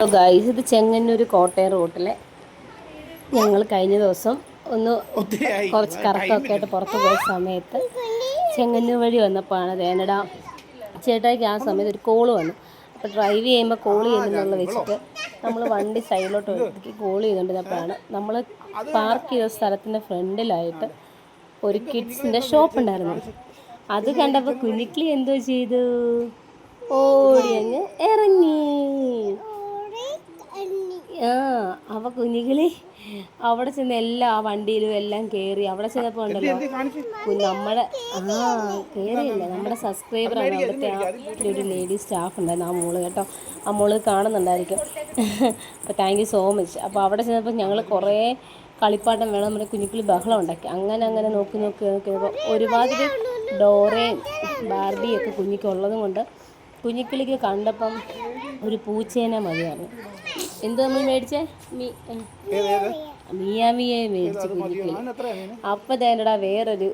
Guys ഇത് ചെങ്ങന്നൂർ കോട്ടയം റോട്ടിലെ ഞങ്ങൾ കഴിഞ്ഞ ദിവസം ഒന്ന് കുറച്ച് കറക്കമൊക്കെ ആയിട്ട് പുറത്ത് പോയ സമയത്ത് ചെങ്ങന്നൂർ വഴി വന്നപ്പോഴാണ് വേനട ചേട്ടായിക്ക് ആ സമയത്ത് ഒരു കോൾ വന്നു. അപ്പോൾ ഡ്രൈവ് ചെയ്യുമ്പോൾ കോൾ ചെയ്യുന്നുള്ള വെച്ചിട്ട് നമ്മൾ വണ്ടി സൈഡിലോട്ട് ഒതുക്കി കോൾ ചെയ്തുകൊണ്ടിരുന്നപ്പോഴാണ് നമ്മൾ പാർക്ക് ചെയ്ത സ്ഥലത്തിന്റെ ഫ്രണ്ടിലായിട്ട് ഒരു കിഡ്സിന്റെ ഷോപ്പ് ഉണ്ടായിരുന്നു. അത് കണ്ടപ്പോൾ കുഞ്ഞിക്കിളി എന്തോ ചെയ്തു? ഓടിയങ്ങ് ഇറങ്ങി ആ അവ കുഞ്ഞിക്കിളി അവിടെ ചെന്ന് എല്ലാ ആ വണ്ടിയിലും എല്ലാം കയറി അവിടെ ചെന്നപ്പോൾ ഉണ്ടല്ലോ നമ്മുടെ ആ കയറിയില്ല നമ്മുടെ സബ്സ്ക്രൈബറാണ് അവിടുത്തെ ആ ഒരു ലേഡി സ്റ്റാഫ് ഉണ്ടായിരുന്നു ആ മോൾ കേട്ടോ. ആ മോൾ കാണുന്നുണ്ടായിരിക്കും. അപ്പോൾ താങ്ക് യു സോ മച്ച് അപ്പോൾ അവിടെ ചെന്നപ്പോൾ ഞങ്ങൾ കുറേ കളിപ്പാട്ടം വേണം നമ്മുടെ കുഞ്ഞിക്കിളി ബഹളം ഉണ്ടാക്കി. അങ്ങനെ അങ്ങനെ നോക്കി നോക്കി നോക്കി ഒരുപാട് ഡോറയും ബാർബിയൊക്കെ കുഞ്ഞിക്കുള്ളതുകൊണ്ട് ഉള്ളതും കൊണ്ട് കുഞ്ഞിക്കിളിക്ക് കണ്ടപ്പം ഒരു പൂച്ചേനെ മതിയാണ് എന്ത് നമ്മൾ മേടിച്ചേ? മിയാമിയെ മേടിച്ച് കുഞ്ഞിക്കിളി. അപ്പം തേനടാ വേറൊരു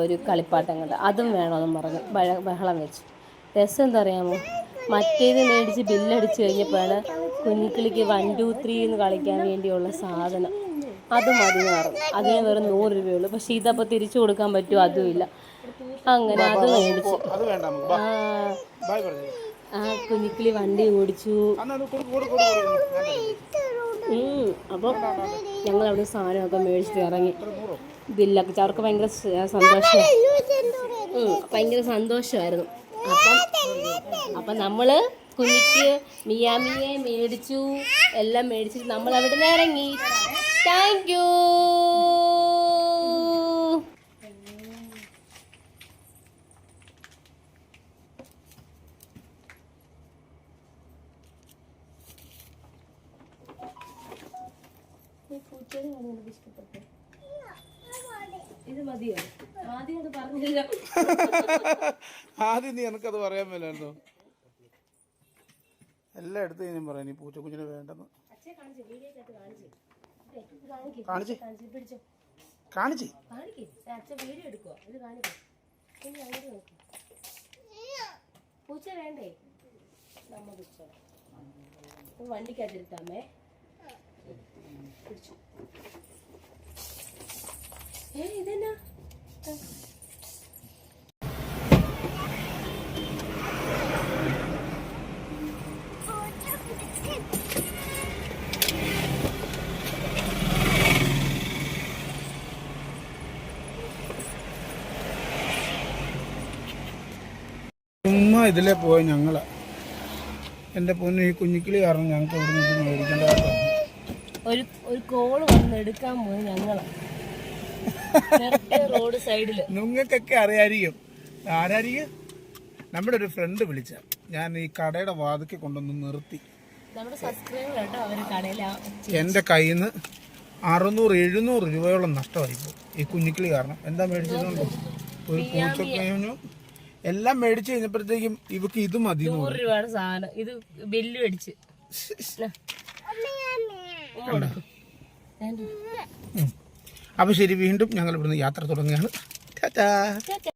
ഒരു കളിപ്പാട്ടം കണ്ട്. അതും വേണമെന്ന് പറഞ്ഞു. ബഹളം വെച്ചു. രസം എന്താ അറിയാമോ മറ്റേത് മേടിച്ച് ബില്ലടിച്ച് കഴിഞ്ഞപ്പോഴാണ് കുഞ്ഞിക്കിളിക്ക് വൺ ടു ത്രീ എന്ന് കളിക്കാൻ വേണ്ടിയുള്ള സാധനം. അത് മതി എന്ന് പറഞ്ഞു. അതിന് വെറും നൂറ് രൂപയുള്ളൂ. പക്ഷെ ഇതപ്പോൾ തിരിച്ചു കൊടുക്കാൻ പറ്റുമോ? അതുമില്ല. അങ്ങനെ അത് മേടിച്ചു. ആ കുഞ്ഞിക്കിളി വണ്ടി ഓടിച്ചു. അപ്പോൾ ഞങ്ങൾ അവിടെ സാധനമൊക്കെ മേടിച്ചിട്ട് ഇറങ്ങി. ബില്ലൊക്കെ വെച്ച് അവർക്ക് ഭയങ്കര സന്തോഷം. ഭയങ്കര സന്തോഷമായിരുന്നു. അപ്പം അപ്പം നമ്മൾ കുഞ്ഞിക്ക് മിയാമിയെ മേടിച്ചു. എല്ലാം മേടിച്ചിട്ട് നമ്മൾ അവിടെ നിന്ന് ഇറങ്ങി. താങ്ക് യു ഇത് മതിയോ? ആദ്യം അത് പറഞ്ഞില്ല. ആദ്യം നീ എനിക്കത് പറയാൻ മേലായിരുന്നു? എല്ലാം എടുത്ത് ഞാൻ പറയാം നീ പൂച്ചക്കുഞ്ഞിനെ വേണ്ടെന്ന്. കാണിച്ചു വീഡിയോക്കകത്ത് കാണിച്ചു. കാണിക്ക്. കാണിച്ച് കാണിച്ച്. പിടിച്ചോ. കാണിച്ച്. കാണിക്ക്. അച്ഛൻ വീഡിയോ എടുക്കുവോ? ഇത് കാണിക്കും. ഇനി അങ്ങോട്ട് നോക്ക്. പൂച്ച വേണ്ടേ? നമ്മ പൂച്ച. ഇത് വണ്ടിക്കകത്തിരുത്താമേ ഏ പോയ ഞങ്ങൾ. എന്റെ പൊന്നു ഈ കുഞ്ഞിക്കിളി കാരണം ഞങ്ങൾക്ക് ഇവിടെ നിന്ന് മേടിക്കേണ്ട കേട്ടോ. ഒരു ഒരു കോൾ വന്ന് എടുക്കാൻ പോയി ഞങ്ങൾ. റോഡ് സൈഡിൽ നിങ്ങൾക്കൊക്കെ അറിയായിരിക്കും. ആരായിരിക്കും നമ്മുടെ ഒരു ഫ്രണ്ട് വിളിച്ച. ഞാൻ ഈ കടയുടെ വാതിക്ക് കൊണ്ടുവന്ന് നിർത്തി. എന്റെ കയ്യിൽ നിന്ന് അറുന്നൂറ് എഴുന്നൂറ് രൂപയോളം നഷ്ടമായി പോകും ഈ കുഞ്ഞിക്കിളി കാരണം. എന്താ മേടിച്ചതുകൊണ്ട്? ഒരു പൂച്ചക്കഴിഞ്ഞു എല്ലാം മേടിച്ചു കഴിഞ്ഞപ്പോഴത്തേക്കും ഇവക്ക് ഇത് മതി നൂറ് രൂപയുടെ സാധനം. ഇത് ബില്ല് മേടിച്ച്. ഉം. അപ്പൊ ശരി വീണ്ടും ഞങ്ങൾ ഇവിടുന്ന് യാത്ര തുടങ്ങുകയാണ്. ടാറ്റാ.